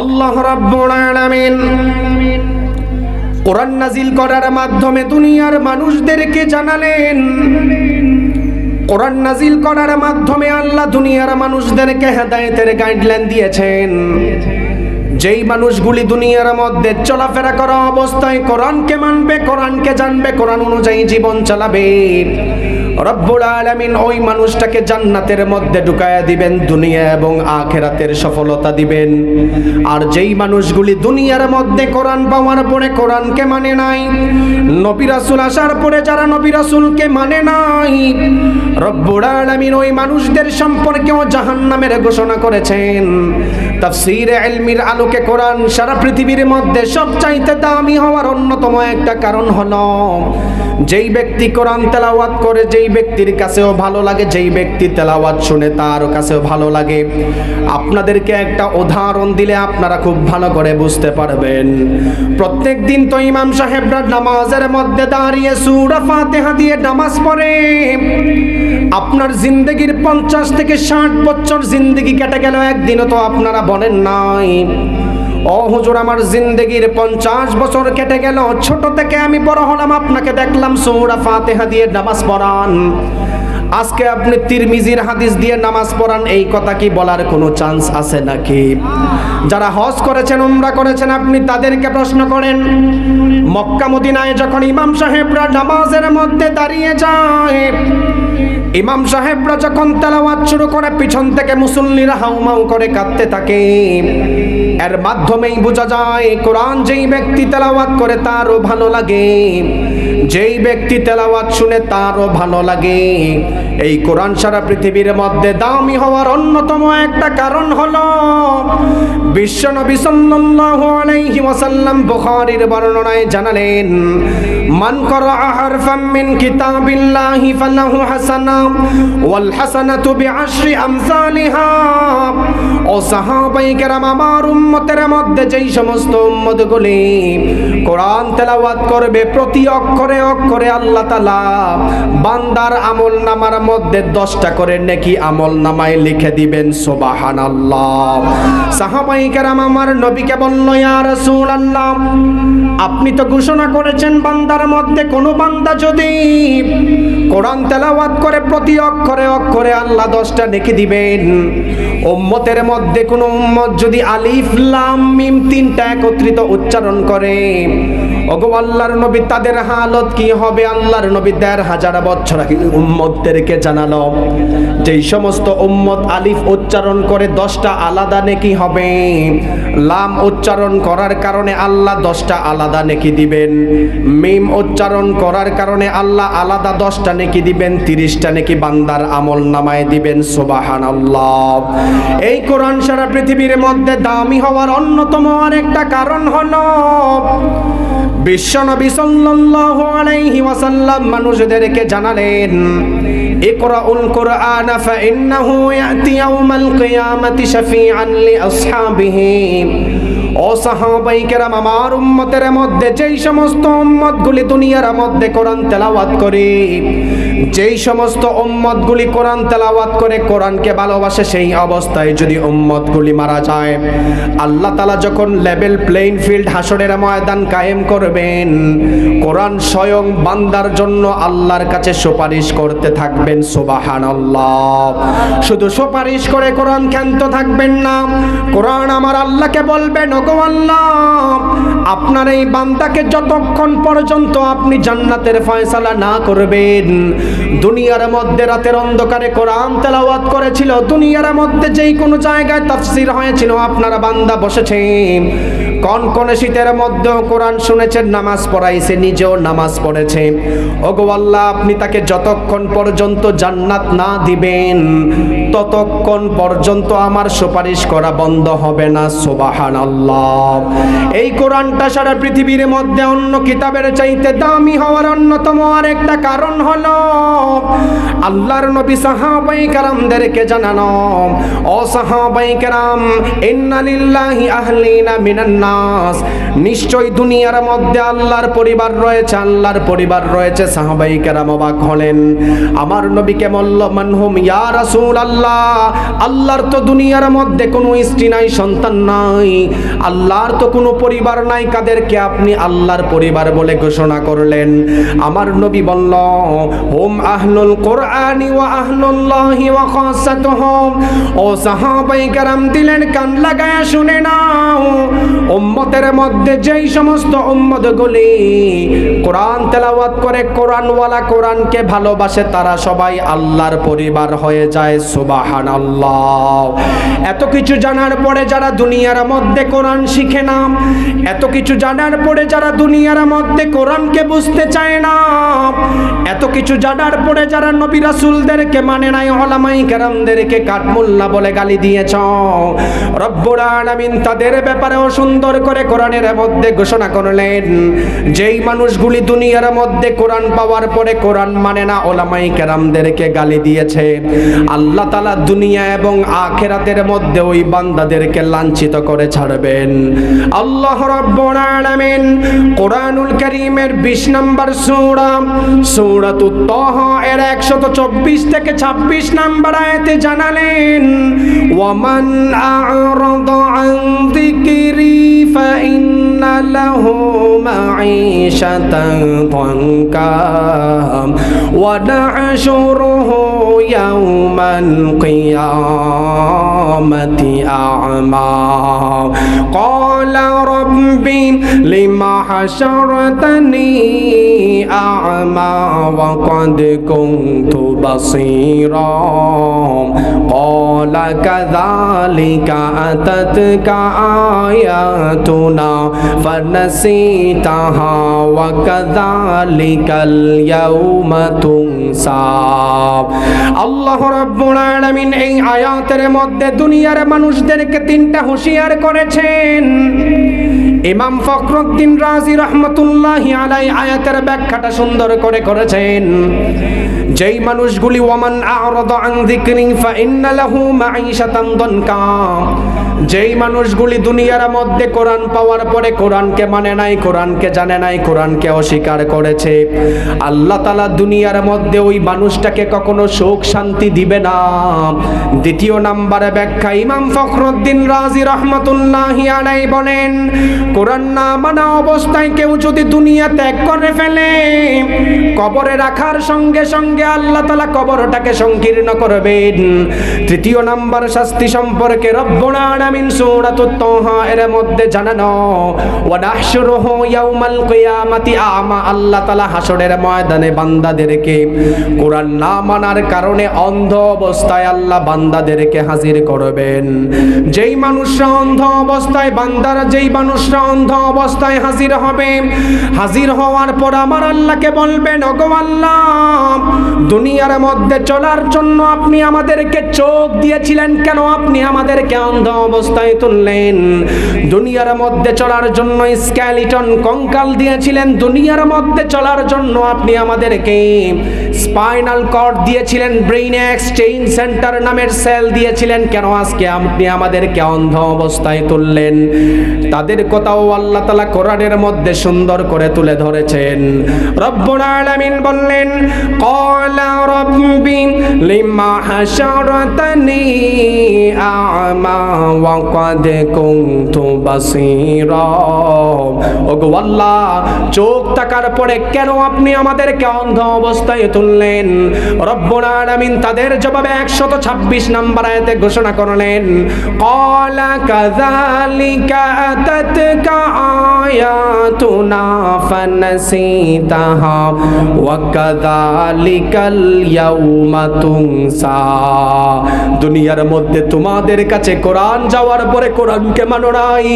আল্লাহ রাব্বুল আলামিন কোরআন নাজিল করার মাধ্যমে দুনিয়ার মানুষদেরকে জানালেন। কোরআন নাজিল করার মাধ্যমে আল্লাহ দুনিয়ার মানুষদেরকে হেদায়েতের গাইডলাইন দিয়েছেন। যেই মানুষগুলি দুনিয়ার মধ্যে চলাফেরা করা অবস্থায় কোরআনকে মানবে, কোরআনকে জানবে, কোরআন অনুযায়ী জীবন চালাবে। রব্বুল আলামিন ওই মানুষটাকে জান্নাতের মধ্যে ঢুকায়া দিবেন, দুনিয়া এবং আখেরাতের সফলতা দিবেন। আর যেই মানুষগুলি দুনিয়ার মধ্যে কোরআন পাওয়ার পরে কোরআনকে মানে নাই, নবী রাসূল আসার পরে যারা নবী রাসূলকে মানে নাই, রব্বুল আলামিন ওই মানুষদের সম্পর্কেও জাহান্নামের ঘোষণা করেছেন। তাফসীরে ইলমির আলোকে কোরআন সারা পৃথিবীর মধ্যে সবচাইতে দামি হওয়ার অন্যতম একটা কারণ হলো যেই ব্যক্তি কোরআন তেলাওয়াত করে, যেই ব্যক্তির কাছেও ভালো লাগে, যেই ব্যক্তি তেলাওয়াত শুনে তার কাছেও ভালো লাগে। আপনাদেরকে একটা উদাহরণ দিলে আপনারা খুব ভালো করে বুঝতে পারবেন। প্রত্যেক দিন তো ইমাম সাহেবরা নামাজের মধ্যে দাঁড়িয়ে সূরা ফাতিহা দিয়ে নামাজ পড়ে। আপনার জিন্দগির পঞ্চাশ থেকে ষাট বছর জিন্দগি কেটে গেল, একদিনও তো আপনারা বলেন নাই। ও হুজুর, আমার জিন্দগির পঞ্চাশ বছর কেটে গেল। ছোট থেকে আমি বড় হলাম। আপনাকে দেখলাম সৌরা ফাতেহা দিয়ে নামাজ পড়ান। আজকে আপনি তিরমিজির হাদিস দিয়ে নামাজ পড়ান, এই কথা কি বলার কোনো চান্স আছে নাকি? যারা হজ করেছেন, উমরা করেছেন, আপনি তাদেরকে প্রশ্ন করেন, মক্কা মদিনায় যখন ইমাম সাহেবরা নামাজের মধ্যে দাঁড়িয়ে যায়, ইমাম সাহেবরা যখন তেলাওয়াত শুরু করে, পিছন থেকে মুসল্লিরা হাউমাউ করে কাঁদতে থাকে। এর মাধ্যমেই বোঝা যায়, কোরআন যেই ব্যক্তি তেলাওয়াত করে, তারও ভালো লাগে। যেই ব্যক্তি তেলাওয়াত শুনে, তারও ভালো লাগে। এই কোরআন সারা পৃথিবীর মধ্যে দামি হওয়ার অন্যতম একটা কারণ হলো বিশ্বনবী সাল্লাল্লাহু আলাইহি ওয়াসাল্লাম বুখারীর বর্ণনায় জানালেন, মান করা হারফাম মিন কিতাবিল্লাহি ফালাহু হাসানা ওয়াল হাসানাতু বিআশরি আমসালিহা। ও কেরাম, আমার উম্মতের মধ্যে যেই সমস্ত উম্মতগুলি কোরআন তেলাওয়াত করবে, প্রতি অক্ষরে অক্ষরে আল্লাহ তাআলা বান্দার আমল নামার মধ্যে দশটা করে নেকি আমল নামায় লিখে দিবেন, সুবহানাল্লাহ। সাহাবাই কেরাম আমার নবীকে বলল, ইয়া রাসূলুল্লাহ, আপনি তো ঘোষণা করেছেন বান্দার মধ্যে কোনো বান্দা যদি কোরআন তেলাওয়াত করে প্রতি অক্ষরে অক্ষরে আল্লাহ দশটা নেকি দিবেন, উম্মতের মধ্যে কোন উম্মত যদি আলিফ, লাম, মিম তিনটা একত্রিত উচ্চারণ করে ওগো আল্লাহর নবী, তাদের হালত কি হবে? আল্লাহর নবী দেড় হাজার বছর আগে উম্মতদেরকে জানালো, যেই সমস্ত উম্মত আলিফ উচ্চারণ করে দশটা আলাদা নেকি হবে। লাম উচ্চারণ করার কারণে আল্লাহ দশটা আলাদা নেকি দিবেন। মিম উচ্চারণ করার কারণে আল্লাহ আলাদা দশটা নেকি দিবেন। তিরিশটা নেকি বান্দার আমল নামায় দিবেন সোবাহান আল্লাহ এই কোরআন সারা পৃথিবীর মধ্যে দামি হওয়ার অন্যতম আরেকটা কারণ হলো বিশ্বনবী সাল্লাল্লাহু আলাইহি ওয়াসাল্লাম মানুষদেরকে জানালেন ইকরাউল কুরআন ফাইন্নাহু ইয়াতি ইয়াউমাল কিয়ামাতি শাফিআন লিআসহাবিহি ও সাহাবাই আমার উম্মতের মধ্যে, যেই সমস্ত উম্মতগুলি দুনিয়ার মধ্যে কোরআন তেলাওয়াত করে, যেই সমস্ত উম্মতগুলি কোরআন তেলাওয়াত করে, কোরআনকে ভালোবাসে সেই অবস্থায় যদি উম্মতগুলি মারা যায়, আল্লাহ তালা যখন লেভেল প্লেইং ফিল্ড হাসরের ময়দান কায়েম করবেন, কোরআন স্বয়ং বান্দার জন্য আল্লাহর কাছে সুপারিশ করতে থাকবেন সুবাহান আল্লাহ শুধু সুপারিশ করে কোরআন ক্ষান্ত থাকবেন না, কোরআন আমার আল্লাহকে বলবেন আল্লাহ আপনার এই বান্দাকে যতক্ষণ পর্যন্ত আপনি জান্নাতের ফয়সালা না করবেন, দুনিয়ার মধ্যে রাতের অন্ধকারে কোরআন তেলাওয়াত করেছিল, দুনিয়ার মধ্যে যেই কোনো জায়গায় তাফসির হয়েছিল, আপনারা বান্দা বসেছে। কোন কোন শীতের মধ্যেও কোরআন শুনেছেন, নামাজ পড়াইছে, নিজেও নামাজ পড়েছে। ওগো আল্লাহ, আপনি তাকে যতক্ষণ পর্যন্ত জান্নাত না দিবেন, ততক্ষণ পর্যন্ত আমার সুপারিশ করা বন্ধ হবে না সুবাহান আল্লাহ এই কোরআনটা সারা পৃথিবীর মধ্যে অন্য কিতাবের চাইতে দামি হওয়ার অন্যতম আরেকটা কারণ হলো, আল্লাহর নবী সাহাবাই কারামদেরকে জানানো, ও সাহাবাই কারাম, ইন্না লিল্লাহি আহলিনা মিনান নাস। নিশ্চয়ই দুনিয়ার মধ্যে আল্লাহর পরিবার রয়েছে, আল্লাহর পরিবার রয়েছে, সাহাবাই কেরাম অবাক হলেন। আমার নবীকে মল্ল মানহুম, ইয়া রাসূল আল্লাহ আল্লাহর তো দুনিয়ার মধ্যে কোনো স্ত্রী নাই, সন্তান নাই। আল্লাহর তো কোনো পরিবার নাই, কাদেরকে আপনি আল্লাহর পরিবার বলে ঘোষণা করলেন। আমার নবী বলল, হুম আহলুল কোরআনি ওয়া আহলুল্লাহি ওয়া খাসাতুহুম। ও সাহাবাই কেরাম দিলেন, কান লাগায় শুনে নাও, উম্মতের মধ্যে যেই সমস্ত উম্মতগুলি কোরআন তেলাওয়াত করে, কোরআনওয়ালা কোরআনকে ভালোবাসে, তারা সবাই আল্লাহর পরিবার হয়ে যায়, সুবহানাল্লাহ। এত কিছু জানার পরে যারা দুনিয়ার মধ্যে কোরআন শিখে না এত কিছু জানার পরে যারা দুনিয়ার মধ্যে কোরআনকে বুঝতে চায় না, এত কিছু জানার পরে যারা নবী রাসূলদেরকে মানে নাই, ওলামাই কেরামদেরকে কাঠমুল্লা বলে গালি দিয়েছ। রব্বুল আলামিন তাদের ব্যাপারেও সুন্দর করে কোরআনের মধ্যে ঘোষণা করলেন, যেই মানুষগুলি দুনিয়ার মধ্যে কোরআন পাওয়ার পরে কোরআন মানে না, ওলামাই কেরামদেরকে গালি দিয়েছে। আল্লাহ তালা দুনিয়া এবং আখেরাতের মধ্যে ওই বান্দাদেরকে লাঞ্ছিত করে বলেন আল্লাহ রাব্বুল আলামিন কোরআনুল কারীমের 20 নম্বর সূরা সূরাতুত তাহা এর 124 থেকে 26 নম্বর আয়াতে জানালেন, ওয়ামান আ'রাদ আন যিকরি ফা ইন্না লাহু ونحشره يوم القيامة أعمى. قال رب لم حشرتني أعمى وقد كنت بصيرا. قال كذلك أتتك آياتنا فنسيتها وكذلك اليوم তুনসাব আল্লাহ রাব্বুল আলামিন এই আয়াতের মধ্যে দুনিয়ার মানুষদেরকে তিনটা হুঁশিয়ার করেছেন। ইমাম ফখরুদ্দিন রাজি রহমতুল্লাহ আলাই আয়াতের ব্যাখ্যাটা সুন্দর করে করেছেন। যেই মানুষগুলি ওমান আরদ আন যিকরি ফা ইন্না লাহু মাঈশাতান দনকা। যেই মানুষগুলি দুনিয়ার মধ্যে কোরআন পাওয়ার পরে কোরআনকে মানে নাই, কোরআনকে জানে নাই, কোরআনকে অস্বীকার করেছে, আল্লাহ তালা দুনিয়ার মধ্যে ওই মানুষটাকে কখনো সুখ শান্তি দিবে না। দ্বিতীয় নাম্বারে ব্যাখ্যা, ইমাম ফখরুদ্দিন রাজি রহমতুল্লাহি আলাই বলেন, কোরআন না মানা অবস্থায় কেউ যদি দুনিয়া ত্যাগ করে ফেলে, কবরে রাখার সঙ্গে সঙ্গে আল্লাহ তালা কবরটাকে সংকীর্ণ করবেন। তৃতীয় নাম্বার শাস্তি সম্পর্কে রব্বুল এর মধ্যে জানানো ইয়াউমাল কিয়ামাতি আমা আল্লাহ তাআলা ময়দানে বান্দাদেরকে কোরআন না মানার কারণে অন্ধ অবস্থায় আল্লাহ বান্দাদেরকে হাজির করবেন। যেই মানুষরা অন্ধ অবস্থায়, বান্দারা যেই মানুষরা অন্ধ অবস্থায় হাজির হবে, হাজির হওয়ার পর আমার আল্লাহকে বলবেন, ওগো আল্লাহ, দুনিয়ার মধ্যে চলার জন্য আপনি আমাদেরকে চোখ দিয়েছিলেন কেন? আপনি আমাদেরকে অন্ধ অবস্থায় তুললেন। দুনিয়ার মধ্যে চলার জন্য স্ক্যালিটন কঙ্কাল দিয়েছিলেন। দুনিয়ার মধ্যে চলার জন্য আপনি আমাদেরকে স্পাইনাল কর্ড দিয়েছিলেন, ব্রেইন এক্সচেঞ্জ সেন্টার নামের সেল দিয়েছিলেন। কেন আজকে আপনি আমাদেরকে অন্ধ অবস্থায় তুললেন? তাদের কথাও আল্লাহ তালা কোরআনের মধ্যে সুন্দর করে তুলে ধরেছেন। রব্বুল আলামিন বললেন, ক্বালা রাব্বি লিমা হাশারাতানি আ'মা ওয়া ক্বাদ কুনতু বাসীরা ওগো আল্লাহ চোখ পরে কেন আপনি আমাদেরকে অন্ধ অবস্থায় তুললেন তাদের জবাবে 126 নম্বর আয়াতে ঘোষণা করলেন আয়াতুনা ওয়া ইয়াউমা দুনিয়ার মধ্যে তোমাদের কাছে কোরআন যাওয়ার পরে কোরআনকে মানো নাই।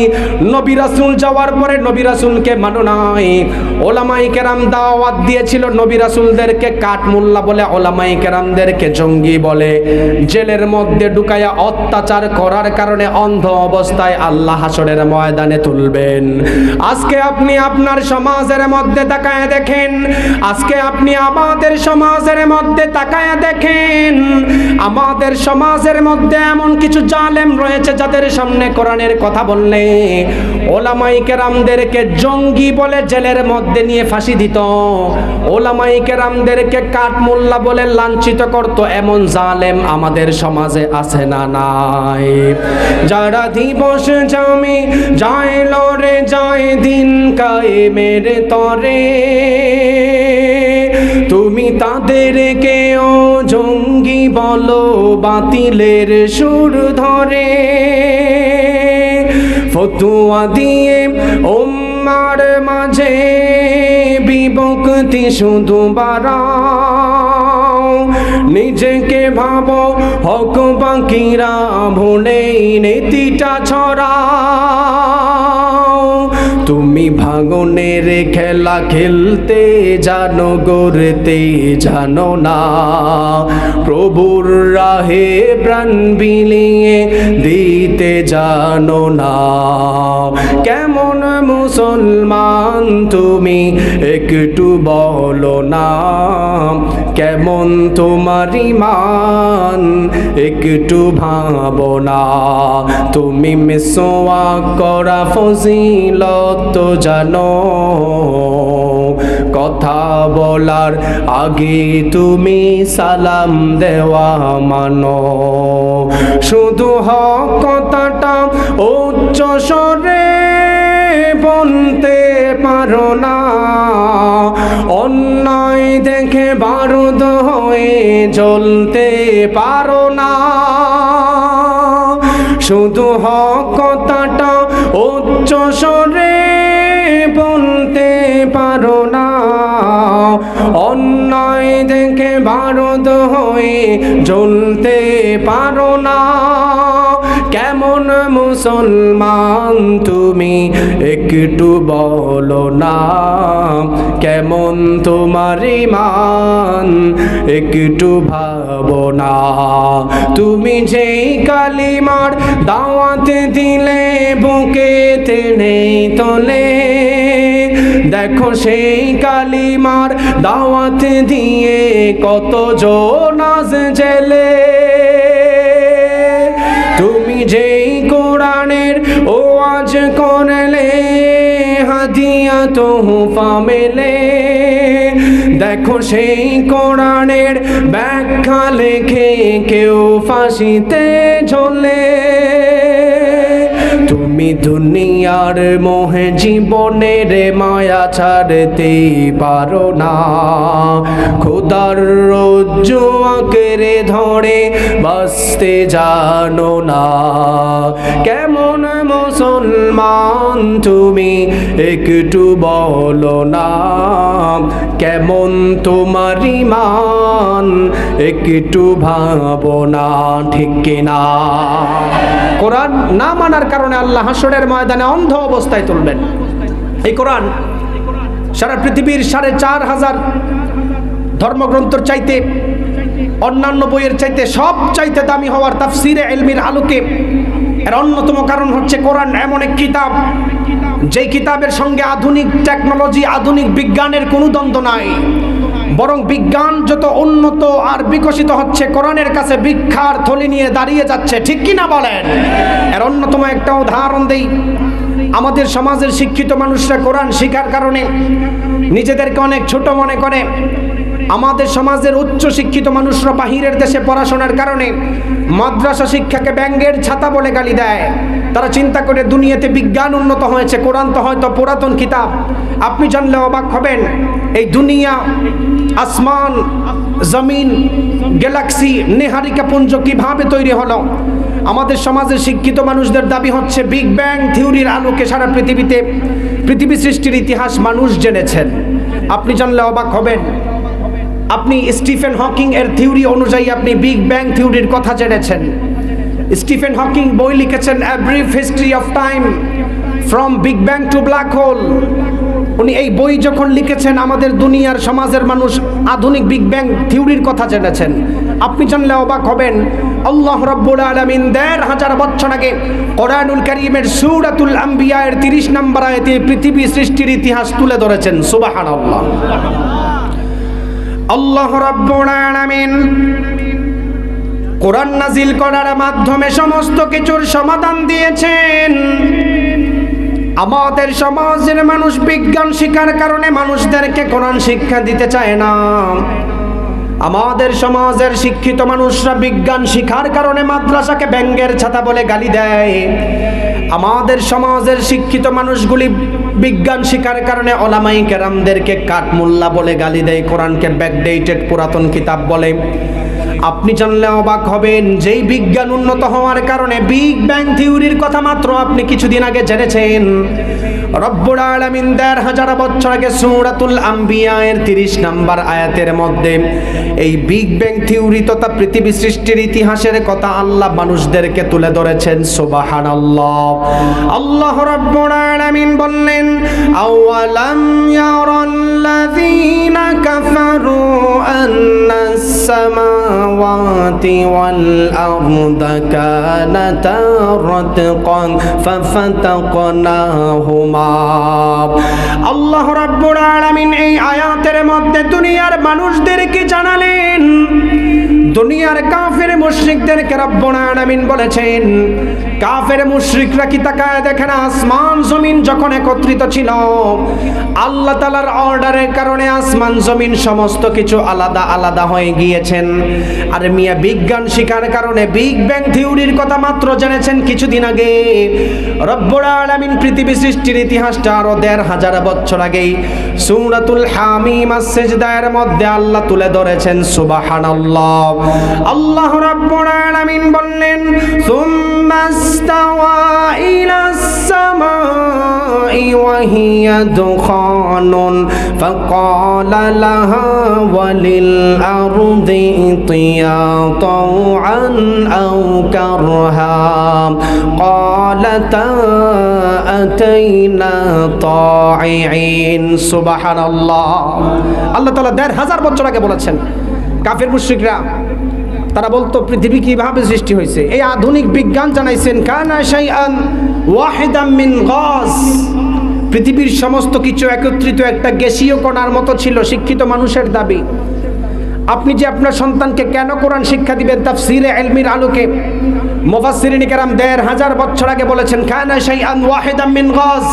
নবী রাসূল যাওয়ার পরে নবী রাসূলকে মানো নাই। ওলামাই কেরাম দাওয়াত দিয়েছিল নবী রাসূলদেরকে কাঠমুল্লা বলে ওলামাই কেরামদেরকে জঙ্গি বলে। জেলের মধ্যে ঢুকায়া অত্যাচার করার কারণে অন্ধ অবস্থায় আল্লাহ হাসরের ময়দানে তুলবেন। আজকে আপনি আপনার সমাজের মধ্যে তাকায় দেখেন। আজকে আপনি আমাদের সমাজের মধ্যে তাকায় দেখেন। আমাদের সমাজের মধ্যে এমন কিছু জালেম রয়েছে যাদের আমাদের সামনে কোরআনের কথা বললে ওলামাই কেরামদেরকে জঙ্গি বলে জেলের মধ্যে নিয়ে ফাঁসি দিত। ওলামাই কেরামদেরকে কাঠমোল্লা বলে লাঞ্ছিত করত। এমন জালেম আমাদের সমাজে আছে না নাই। যারা দিবস জামি যায় লড়ে যায় দিন কায়েমের তরে। তুমি তাদেরকে ও জঙ্গি বলো, বাতিলের সুর ধরে। ফতুয়া দিয়ে ওম্মার মাঝে বিভক্তি শুধু বাড়াও। নিজেকে ভাবো, হক বাকিরা ভুলে নেতিটা ছড়াও। তুমি ভাঙনের খেলা খেলতে জানো, গড়তে জানো না। প্রভুর রাহে প্রাণ বিলিয়ে দিতে জানো না। কেমন মুসলমান তুমি, একটু বলো না। কেমন তোমার ইমান একটু ভাবনা তুমি মিসোয়া করা ফজিলত জানো। কথা বলার আগে তুমি সালাম দেওয়া মানো। শুধু হক কথাটা উচ্চ স্বরে বলতে পারো না। অন্যায় দেখে বারুদ হয়ে জ্বলতে পারো না। শুধু হক কথাটা উচ্চ স্বরে বলতে পারো না। অন্যায় দেখে ভারত হয়ে জ্বলতে পারো না। মুসলমান, তুমি একটু বলো না, কেমন তোমার ইমান একটু ভাবনা তুমি যেই কালিমার দাওয়াত দিলে, বুকে নেই তোলে, দেখো সেই কালিমার দাওয়াত দিয়ে কত জোনাজ জেলে আজ করলে হাদিয়া তো হুফা মেলে। দেখো সেই কোরআনের ব্যাখ্যা লেখে কেউ ফাঁসিতে ঝোলে। তুমি দুনিয়ার মোহে জীবনের মায়া ছাড়তে পারো না। খোদার রজ্জু আঁকড়ে ধরে বাঁচতে জানো না। কেমন মুসলমান তুমি একটু বলো না। কেমন তোমার ইমান একটু ভাবনা ঠিক কিনা? কোরআন না মানার কারণে আল্লাহ হাসরের ময়দানে অন্ধ অবস্থায় তুলবেন। এই কোরআন সারা পৃথিবীর সাড়ে চার হাজার ধর্মগ্রন্থর চাইতে, অন্যান্য বইয়ের চাইতে সব চাইতে দামি হওয়ার তাফসিরে এলমির আলোকে এর অন্যতম কারণ হচ্ছে কোরআন এমন এক কিতাব, যেই কিতাবের সঙ্গে আধুনিক টেকনোলজি, আধুনিক বিজ্ঞানের কোনো দ্বন্দ্ব নাই। বরং বিজ্ঞান যত উন্নত আর বিকশিত হচ্ছে, কোরআনের কাছে ভিক্ষার থলি নিয়ে দাঁড়িয়ে যাচ্ছে। ঠিক কি না বলেন? এর অন্যতম একটা উদাহরণ দেই। আমাদের সমাজের শিক্ষিত মানুষরা কোরআন শিখার কারণে নিজেদেরকে অনেক ছোট মনে করে। আমাদের সমাজের উচ্চ শিক্ষিত মানুষরা বাহিরের দেশে পড়াশোনার কারণে মাদ্রাসা শিক্ষাকে ব্যাঙ্গের ছাতা বলে গালি দেয়। তারা চিন্তা করে দুনিয়াতে বিজ্ঞান উন্নত হয়েছে, কোরআন তো হয়তো পুরাতন কিতাব। আপনি জানলে অবাক হবেন, এই দুনিয়া, আসমান, জমিন, গ্যালাক্সি, নেহারিকা পুঞ্জ কীভাবে তৈরি হলো? আমাদের সমাজের শিক্ষিত মানুষদের দাবি হচ্ছে, বিগ ব্যাং থিওরির আলোকে সারা পৃথিবীতে পৃথিবী সৃষ্টির ইতিহাস মানুষ জেনেছেন। আপনি জানলে অবাক হবেন আপনি স্টিফেন হকিং এর থিওরি অনুযায়ী আপনি বিগ ব্যাং থিওরির কথা জেনেছেন। স্টিফেন হকিং বই লিখেছেন A brief history of time from big bang to black hole উনি এই বই যখন লিখেছেন, আমাদের দুনিয়ার সমাজের মানুষ আধুনিক বিগ ব্যাং থিওরির কথা জেনেছেন। আপনি জানলে অবাক হবেন, আল্লাহ রব্বুল আলমিন দেড় হাজার বছর আগে কোরআনুল করিমের সুরাতুল আম্বিয়া এর তিরিশ নম্বর আয়তে পৃথিবী সৃষ্টির ইতিহাস তুলে ধরেছেন। সুবাহান আল্লাহ আল্লাহ রব্বুল কোরআন নাজিল করার মাধ্যমে সমস্ত কিছুর সমাধান দিয়েছেন। আমাদের সমাজের মানুষ বিজ্ঞান শিক্ষার কারণে মানুষদেরকে কোরআন শিক্ষা দিতে চায় না। আমাদের সমাজের শিক্ষিত মানুষরা বিজ্ঞান শিখার কারণে মাদ্রাসাকে ব্যঙ্গের ছাতা বলে গালি দেয়। আমাদের সমাজের শিক্ষিত মানুষগুলি বিজ্ঞান শিকার কারণে অলামাই কেরামদেরকে কাঠমোল্লা বলে গালি দেয়, কোরআনকে ব্যাকডেটেড পুরাতন কিতাব বলে। আপনি জানলে অবাক হবেন, যেই বিজ্ঞান উন্নত হওয়ার কারণে বিগ ব্যাং থিওরির কথা মাত্র আপনি কিছুদিন আগে জেনেছেন। রব্বুল আলামিন দেড় হাজার বছর আগে সূরাতুল আম্বিয়া এর 30 নাম্বার আয়াতের মধ্যে এই বিগ ব্যাং থিওরি তথা পৃথিবী সৃষ্টির ইতিহাসের কথা আল্লাহ মানুষদেরকে তুলে ধরেছেন, সুবহানাল্লাহ। আল্লাহ রব্বুল আলামিন বললেন, আওয়ালাম ইয়ারাল্লাযীনা কাফারু আন্নাস সামাওয়াতি والأرض كانتا رتقا ففتقناهما. আল্লাহ রাব্বুল আলামিন এই আয়াতের মধ্যে দুনিয়ার মানুষদেরকে জানালেন দুনিয়ার কাফের মুশরিকদেরকে রব্বুল আলামিন বলেছেন, কাফের মুশরিকরা কি তাকায় দেখে না? আসমান জমিন যখন একত্রিত ছিল, আল্লাহ তালার অর্ডারের কারণে আসমান জমিন সমস্ত কিছু আলাদা আলাদা হয়ে গিয়েছেন। আর মিয়া বিজ্ঞান শিকার কারণে বিগ ব্যাং থিওরির কথা মাত্র জেনেছেন কিছুদিন আগে। রব্বুল আলামিন পৃথিবী সৃষ্টির ইতিহাসটা আরও দেড় হাজার বছর আগেই সূরাতুল হামিম আস-সিজদার মধ্যে আল্লাহ তুলে ধরেছেন, সুবহানাল্লাহ। আল্লাহ রাব্বুল আলামিন বললেন সুম্মা ইস্তাওয়া ইলাস সামাই ওয়া হিয়া দুখানুন ফাকালা লাহা ওয়ালিল আরদি ইতিয়া তাওআন আও কারহা قالتا أتينا طائعين سبحان الله আল্লাহ তাআলা দেড় হাজার বছর আগে বলেছেন কাফের মুশরিকরা, তারা বলতো, পৃথিবী কীভাবে সৃষ্টি হয়েছে? এই আধুনিক বিজ্ঞান জানাইছেন মিন গাস। পৃথিবীর সমস্ত কিছু একত্রিত একটা গ্যাসীয় কণার মতো ছিল, শিক্ষিত মানুষের দাবি। আপনি যে আপনার সন্তানকে কেন কোরআন শিক্ষা দিবেন? তাফসিরে এলমির আলোকে মুফাসসিরিন কেরাম দেড় হাজার বছর আগে বলেছেন, কানা শাইআন ওয়াহিদাম মিন গাস।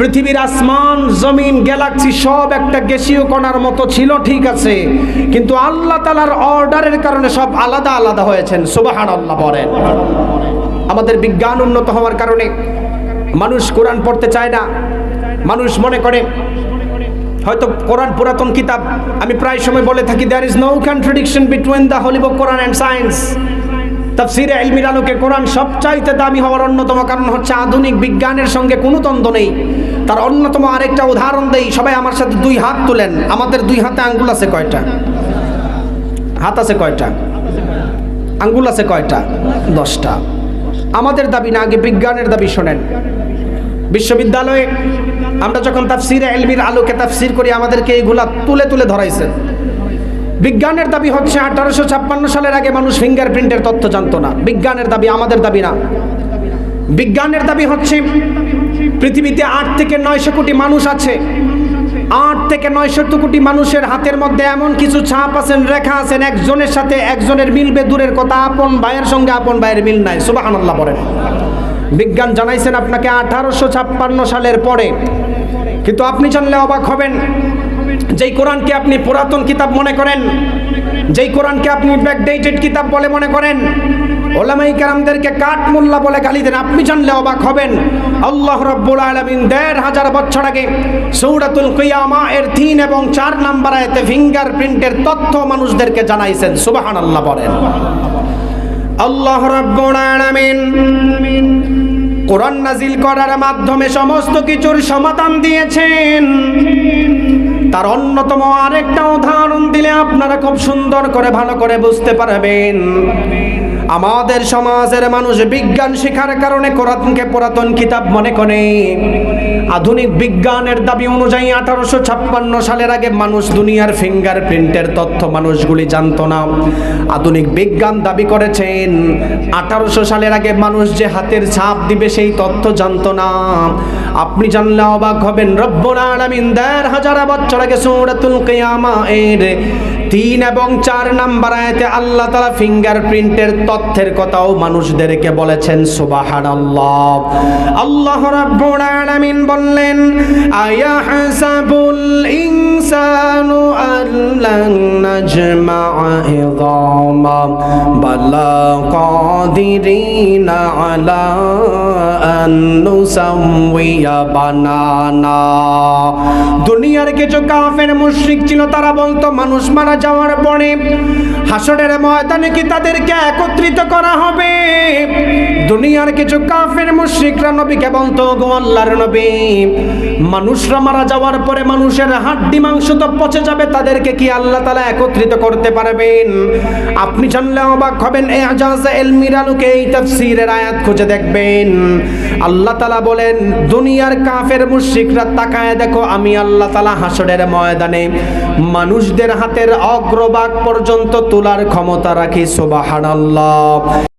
পৃথিবীর আসমান, জমিন, গ্যালাক্সি সব একটা গ্যাসীয় কণার মতো ছিল, ঠিক আছে। কিন্তু আল্লাহ তালার অর্ডারের কারণে সব আলাদা আলাদা হয়েছেন সুবাহান আল্লাহ বলেন। আমাদের বিজ্ঞান উন্নত হওয়ার কারণে মানুষ কোরআন পড়তে চায় না। মানুষ মনে করে, হয়তো কোরআন পুরাতন কিতাব, আমি প্রায় সময় বলে থাকি there is no contradiction between the holy book Quran and science তাফসিরে ইলমির আলোকে কোরআন সবচাইতে দামি হওয়ার অন্যতম কারণ হচ্ছে আধুনিক বিজ্ঞানের সঙ্গে কোনো দ্বন্দ্ব নেই। তার অন্যতম আরেকটা উদাহরণ দেই, সবাই আমার সাথে দুই হাত তুলেন। আমাদের দুই হাতে আঙ্গুল আছে কয়টা? হাত আছে কয়টা? আঙ্গুল আছে কয়টা? দশটা। আমাদের দাবি না, আগে বিজ্ঞানের দাবি শোনেন। বিশ্ববিদ্যালয়ে আমরা যখন তাফসিরে এলমির আলোকে তাফসির করি, আমাদেরকে এইগুলা তুলে তুলে ধরাইছে। বিজ্ঞানের দাবি হচ্ছে, আঠারোশো ছাপ্পান্ন সালের আগে মানুষ ফিঙ্গারপ্রিন্টের তথ্য জানতো না। বিজ্ঞানের দাবি আমাদের দাবি না। বিজ্ঞানের দাবি হচ্ছে পৃথিবীতে আট থেকে নয়শো কোটি মানুষ আছে। আট থেকে নয়শো কোটি মানুষের হাতের মধ্যে এমন কিছু ছাপ আছেন রেখা আছেন একজনের সাথে একজনের মিলবে দূরের কথা, আপন ভাইয়ের সঙ্গে আপন ভাইয়ের মিল নাই। সুবাহ বলেন। বিজ্ঞান জানাইছেন আপনাকে আঠারোশো ছাপ্পান্ন সালের পরে। কিন্তু আপনি জানলে অবাক হবেন, যেই কোরআনকে আপনি পুরাতন কিতাব মনে করেন, যেই কোরআনকে আপনি ব্যাকডেটেড কিতাব বলে মনে করেন ওলামাই কারামদেরকে কাঠ মোল্লা বলে গালি দেন। আপনি জানলে অবাক হবেন। আল্লাহ রব্বুল আলমিন দেড় হাজার বছর আগে সৌরাতুল কিয়ামা এর তিন এবং চার নাম্বার আয়তে ফিঙ্গার প্রিন্টের তথ্য মানুষদেরকে জানাইছেন। সুবাহান আল্লাহ বলেন। আল্লাহ রব্বুল আলামিন কোরআন নাজিল করার মাধ্যমে সমস্ত কিছুর সমাধান দিয়েছেন। তার অন্যতম আরেকটা উদাহরণ দিলে আপনারা খুব সুন্দর করে ভালো করে বুঝতে পারবেন। আমাদের সমাজের মানুষ বিজ্ঞান শেখার কারণে কোরআনকে পুরাতন কিতাব মনে করে। আধুনিক বিজ্ঞানের দাবি অনুযায়ী আঠারোশো ছাপ্পান্ন সালের আগে মানুষ দুনিয়ার ফিঙ্গার প্রিন্টের তথ্য মানুষগুলি জানত না। আধুনিক বিজ্ঞান দাবি করেছেন, আঠারোশো সালের আগে মানুষ যে হাতের ছাপ দিবে সেই তথ্য জানত না। আপনি জানলে অবাক হবেন, রব্বুল আলামিন দেড় হাজার বছর আগে সৌরাতুল কেয়ামা এর তিন এবং চার নাম্বার আয়াতে আল্লাহ তালা ফিঙ্গারপ্রিন্টের তথ্যের কথাও মানুষদেরকে বলেছেন সুবাহান আল্লাহ আল্লাহ রাব্বুল আলামিন বললেন আয়া হাসাবুল ইনসানু আল্লান নাজমা ইযামা, বালা কাদিরিনা আলা আন নুসাউইয়া বানানা। দুনিয়ার কিছু কাফের মুশরিক ছিল, তারা বলতো, মানুষ মারা যাওয়ার পরে হাসরের ময়দানে কি তাদেরকে একত্রিত করা হবে? দুনিয়ার কিছু কাফের মুশরিকরা নবীকে বলতো, গো আল্লাহর নবী, মানুষরা মারা যাওয়ার পরে মানুষের হাড্ডি মাংস তো পচে যাবে, তাদেরকে কি আল্লাহ তালা একত্রিত করতে পারবেন? আপনি জানলে অবাক হবেন এই আজাজ এলমির আলোকে এই তাফসীরের আয়াত খুঁজে দেখবেন। আল্লাহ তালা বলেন, দুনিয়ার কাফের মুশরিকরা তাকায় দেখো, আমি আল্লাহ তালা হাসরের ময়দানে মানুষদের হাতের অগ্রভাগ পর্যন্ত তোলার ক্ষমতা রাখি সুবহানাল্লাহ।